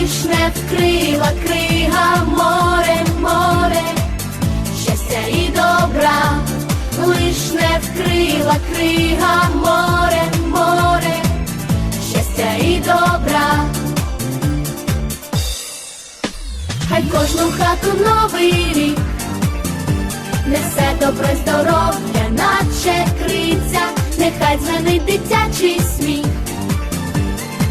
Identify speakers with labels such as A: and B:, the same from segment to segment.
A: лиш не вкрила крига море, море, щастя і добра, лиш не вкрила крига море, море, щастя і добра. Хай кожну хату новий рік несе добро й здоров'я, наче криця, нехай дзвенить дитячий сміх,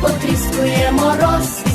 A: потріскує мороз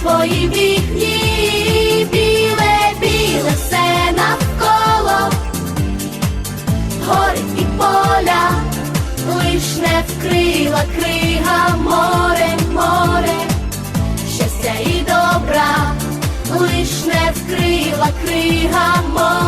A: твоїй вікні, біле, біле все навколо, гори і поля, лиш не вкрила крига море, море, щастя і добра лиш не вкрила крига море.